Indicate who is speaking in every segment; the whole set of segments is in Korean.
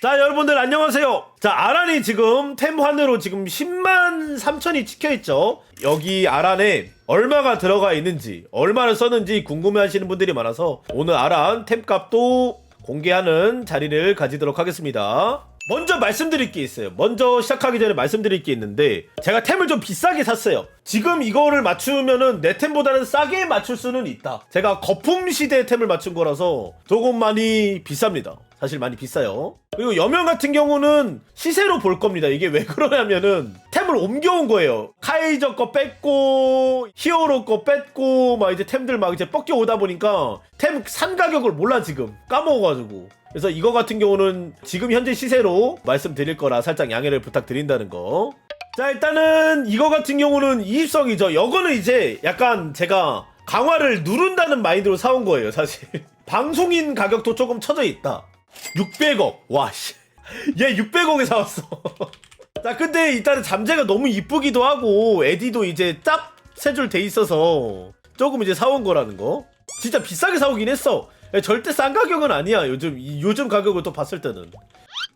Speaker 1: 자 여러분들 안녕하세요. 자 아란이 지금 템 환으로 지금 10만 3천이 찍혀있죠. 여기 아란에 얼마가 들어가 있는지 얼마를 썼는지 궁금해 하시는 분들이 많아서 오늘 아란 템 값도 공개하는 자리를 가지도록 하겠습니다. 먼저 말씀드릴 게 있어요. 먼저 시작하기 전에 말씀드릴 게 있는데 제가 템을 좀 비싸게 샀어요. 지금 이거를 맞추면은 내 템보다는 싸게 맞출 수는 있다. 제가 거품 시대 템을 맞춘 거라서 조금 많이 비쌉니다 사실 많이 비싸요. 그리고 여명 같은 경우는 시세로 볼 겁니다. 이게 왜 그러냐면은 템을 옮겨온 거예요. 카이저 거 뺐고 히어로 거 뺐고 막 이제 템들 막 이제 뻗겨 오다 보니까 템 산 가격을 몰라 지금 까먹어가지고. 그래서 이거 같은 경우는 지금 현재 시세로 말씀드릴 거라 살짝 양해를 부탁드린다는 거. 자 일단은 이거 같은 경우는 이입성이죠. 이거는 이제 약간 제가 강화를 누른다는 마인드로 사온 거예요 사실. 방송인 가격도 조금 쳐져 있다. 600억. 와, 씨. 얘 600억에 사왔어. 자, 근데 일단은 잠재가 너무 이쁘기도 하고, 에디도 이제 짭 세 줄 돼 있어서 조금 이제 사온 거라는 거. 진짜 비싸게 사오긴 했어. 야, 절대 싼 가격은 아니야. 요즘, 이- 요즘 가격을 또 봤을 때는.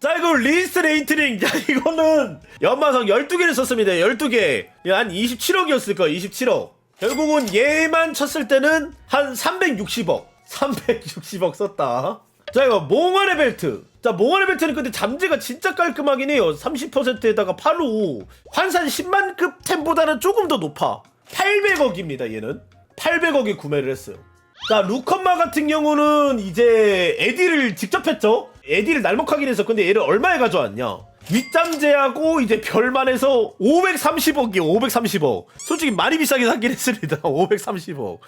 Speaker 1: 자, 이거 리스트 레이트링. 야, 이거는 연마성 12개를 썼습니다. 12개. 한 27억이었을 거야, 27억. 결국은 얘만 쳤을 때는 한 360억. 360억 썼다. 자 이거 몽환의 벨트. 자 몽환의 벨트는 근데 잠재가 진짜 깔끔하긴 해요. 30%에다가 8호 환산 10만급 템보다는 조금 더 높아. 800억입니다 얘는. 800억에 구매를 했어요. 자 루컨마 같은 경우는 이제 에디를 직접 했죠? 에디를 날먹하긴 해서 근데 얘를 얼마에 가져왔냐? 윗잠재하고 이제 별만 해서 530억이요 530억. 솔직히 많이 비싸게 사긴 했습니다. 530억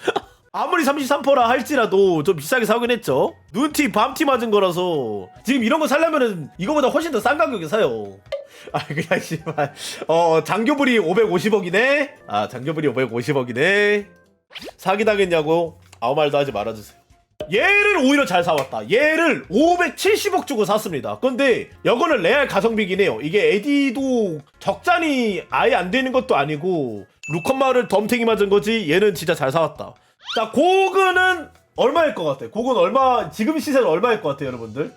Speaker 1: 아무리 33%라 할지라도 좀 비싸게 사긴 했죠. 눈티 밤티 맞은 거라서 지금 이런 거 살려면은 이거보다 훨씬 더 싼 가격에 사요. 아 그냥 씨발 어 장교불이 550억이네. 아 장교불이 550억이네. 사기 당했냐고 아무 말도 하지 말아주세요. 얘를 오히려 잘 사왔다. 얘를 570억 주고 샀습니다. 근데 이거는 레알 가성비긴 해요. 이게 에디도 적잖이 아예 안 되는 것도 아니고 루컨마를 덤탱이 맞은 거지. 얘는 진짜 잘 사왔다. 자, 고근은 얼마일 것 같아요? 고근 얼마 지금 시세는 얼마일 것 같아요, 여러분들?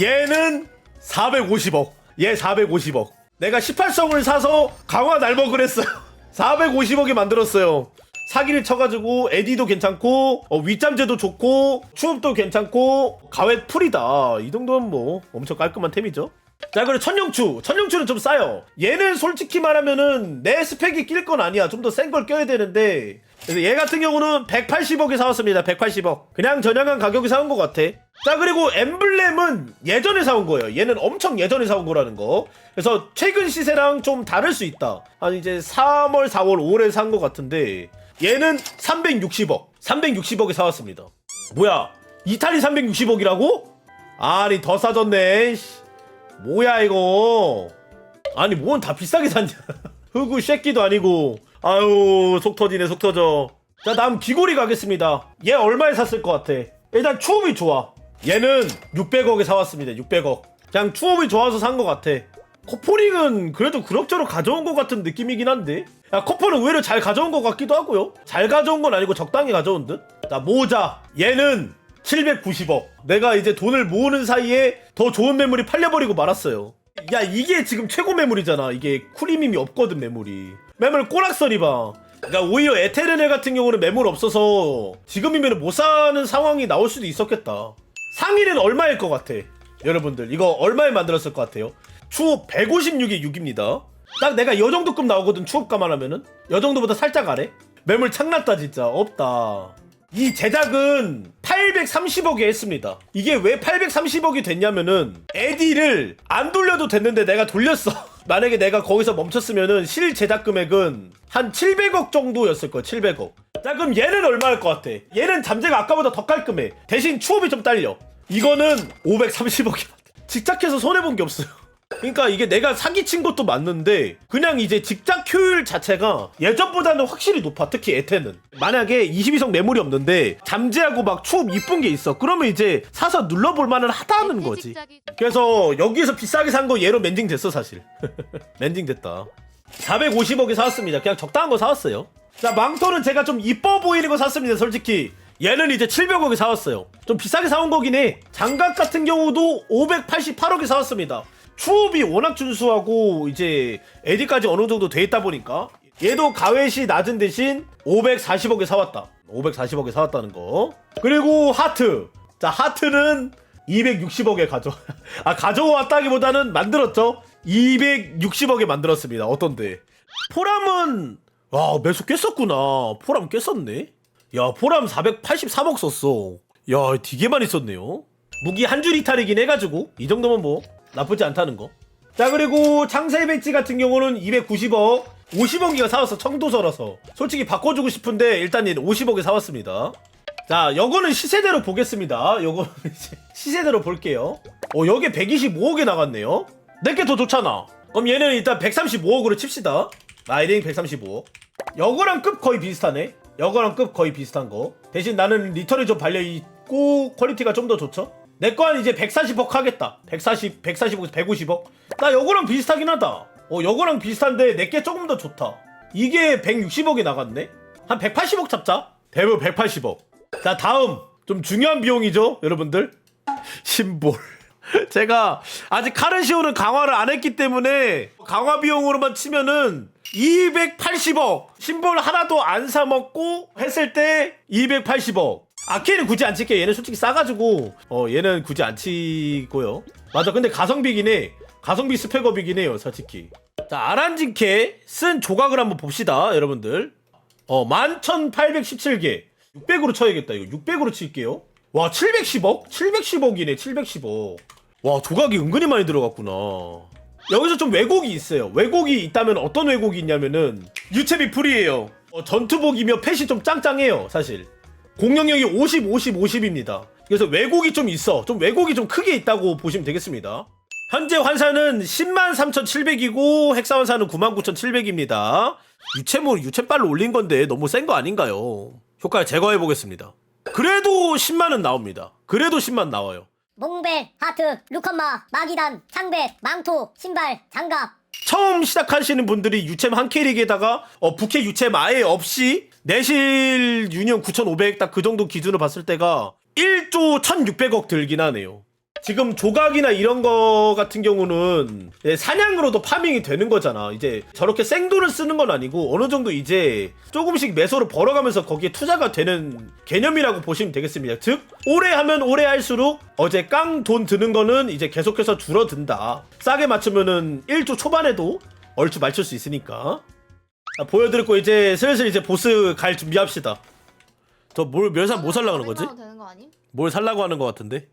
Speaker 1: 얘는 450억. 얘 450억. 내가 18성을 사서 강화 날먹을 했어요. 450억에 만들었어요. 사기를 쳐가지고 에디도 괜찮고 어, 윗잠재도 좋고 추업도 괜찮고 가외 풀이다 이 정도면 뭐 엄청 깔끔한 템이죠 자 그리고 천룡추 천룡추는 좀 싸요 얘는 솔직히 말하면은 내 스펙이 낄 건 아니야 좀 더 센 걸 껴야 되는데 그래서 얘 같은 경우는 180억에 사왔습니다. 180억. 그냥 저렴한 가격에 사온 것 같아. 자 그리고 엠블렘은 예전에 사온 거예요. 얘는 엄청 예전에 사온 거라는 거. 그래서 최근 시세랑 좀 다를 수 있다. 한 이제 3월 4월 5월에 산 것 같은데 얘는 360억. 360억에 사왔습니다. 뭐야? 이탈리 360억이라고? 아니 더 씨. 뭐야 이거? 아니 뭔 다 비싸게 샀냐? 흑우 쉐끼도 아니고 아유 속 터지네 속 터져. 자 다음 귀고리 가겠습니다. 얘 얼마에 샀을 것 같아? 일단 추업이 좋아. 얘는 600억에 사왔습니다 600억. 그냥 추업이 좋아서 산 것 같아. 코포링은 그래도 그럭저럭 가져온 것 같은 느낌이긴 한데. 야 코포는 의외로 잘 가져온 것 같기도 하고요. 잘 가져온 건 아니고 적당히 가져온 듯자 모자. 얘는 790억. 내가 이제 돈을 모으는 사이에 더 좋은 매물이 팔려버리고 말았어요. 야 이게 지금 최고 매물이잖아. 이게 쿠리밈이 없거든 매물이 매물 꼬락서리 봐 그러니까 오히려 에테르네 같은 경우는 매물 없어서 지금이면 못 사는 상황이 나올 수도 있었겠다. 상위는 얼마일 것 같아? 여러분들 이거 얼마에 만들었을 것 같아요? 추업 156에 6입니다. 딱 내가 요 정도급 나오거든 추업가만 하면은. 요 정도보다 살짝 아래? 매물 창났다 진짜. 없다. 이 제작은 830억에 했습니다. 이게 왜 830억이 됐냐면은 에디를 안 돌려도 됐는데 내가 돌렸어. 만약에 내가 거기서 멈췄으면은 실 제작 금액은 한 700억 정도였을 거야. 700억. 자 그럼 얘는 얼마일 것 같아? 얘는 잠재가 아까보다 더 깔끔해. 대신 추업이 좀 딸려. 이거는 530억이 직작해서 손해 본 게 없어요. 그러니까 이게 내가 사기친 것도 맞는데 그냥 이제 직작 효율 자체가 예전보다는 확실히 높아 특히 에테는. 만약에 22성 매물이 없는데 잠재하고 막 추업 이쁜 게 있어. 그러면 이제 사서 눌러볼 만은 하다는 거지. 그래서 여기에서 비싸게 산 거 얘로 멘징 됐어 사실. 멘징 됐다. 450억에 사왔습니다. 그냥 적당한 거 사왔어요. 자 망토는 제가 좀 이뻐 보이는 거 샀습니다 솔직히. 얘는 이제 700억에 사왔어요. 좀 비싸게 사온 거긴 해. 장갑 같은 경우도 588억에 사왔습니다. 추업이 워낙 준수하고 이제 에디까지 어느 정도 돼 있다 보니까 얘도 가외시 낮은 대신 540억에 사왔다. 540억에 사왔다는 거. 그리고 하트. 자 하트는 260억에 가져. 아 가져왔다기보다는 만들었죠. 260억에 만들었습니다. 어떤데? 포람은 와 매수 꽤 썼구나. 포람 꽤 썼네. 야 포람 483억 썼어. 야 되게 많이 썼네요. 무기 한 줄 이탈이긴 해가지고 이 정도면 뭐 나쁘지 않다는 거. 자 그리고 창세 백지 같은 경우는 290억 50억이가 사왔어 청도서라서. 솔직히 바꿔주고 싶은데 일단 얘는 50억에 사왔습니다. 자 요거는 시세대로 보겠습니다. 요거는 이제 시세대로 볼게요. 어 여기 125억에 나갔네요. 내게 더 좋잖아. 그럼 얘는 일단 135억으로 칩시다. 라이딩 135억. 요거랑 급 거의 비슷하네. 요거랑 급 거의 비슷한 거. 대신 나는 리턴이 좀 발려있고 퀄리티가 좀 더 좋죠 내 거는 이제 140억 하겠다. 140, 145에서 150억 나 요거랑 비슷하긴 하다. 어 요거랑 비슷한데 내게 조금 더 좋다. 이게 160억이 나갔네? 한 180억 잡자. 대부 180억. 자 다음. 좀 중요한 비용이죠 여러분들. 심볼. 제가 아직 카르시오는 강화를 안 했기 때문에 강화 비용으로만 치면은 280억 심볼 하나도 안 사 먹고 했을 때 280억 아키는 굳이 안 칠게 얘는 솔직히 싸가지고. 어 얘는 굳이 안 치고요. 맞아. 근데 가성비긴 해. 가성비 스펙업이긴 해요 솔직히. 자 아란진케 쓴 조각을 한번 봅시다 여러분들. 어 11,817개. 600으로 쳐야겠다 이거. 600으로 칠게요. 와 710억? 710억이네 710억. 와 조각이 은근히 많이 들어갔구나. 여기서 좀 왜곡이 있어요. 왜곡이 있다면 어떤 왜곡이 있냐면은 유채비 풀이에요. 어, 전투복이며 펫이 좀 짱짱해요 사실 공격력이 50, 50, 50입니다. 그래서 왜곡이 좀 있어. 좀 왜곡이 좀 크게 있다고 보시면 되겠습니다. 현재 환산은 10만 3,700이고 핵사 환산은 99,700입니다. 유체물 유체빨로 올린 건데 너무 센 거 아닌가요? 효과를 제거해 보겠습니다. 그래도 10만은 나옵니다. 그래도 10만 나와요.
Speaker 2: 몽벨, 하트, 루컨마, 마기단, 창배, 망토, 신발, 장갑.
Speaker 1: 처음 시작하시는 분들이 유챔 한 캐릭에다가 어, 부캐 유챔 아예 없이 내실 유니언 9,500 딱 그 정도 기준으로 봤을 때가 1조 1,600억 들긴 하네요. 지금 조각이나 이런 거 같은 경우는 예, 사냥으로도 파밍이 되는 거잖아. 이제 저렇게 생돈을 쓰는 건 아니고 어느 정도 이제 조금씩 매소를 벌어가면서 거기에 투자가 되는 개념이라고 보시면 되겠습니다. 즉 오래 하면 오래 할수록 어제 깡 돈 드는 거는 이제 계속해서 줄어든다. 싸게 맞추면은 1조 초반에도 얼추 맞출 수 있으니까. 자, 보여드렸고 이제 슬슬 이제 보스 갈 준비합시다. 저뭘몇살뭐 살라고 하는 거지?
Speaker 3: 얼마나 되는 거 아님?
Speaker 1: 뭘 살라고 하는 것 같은데?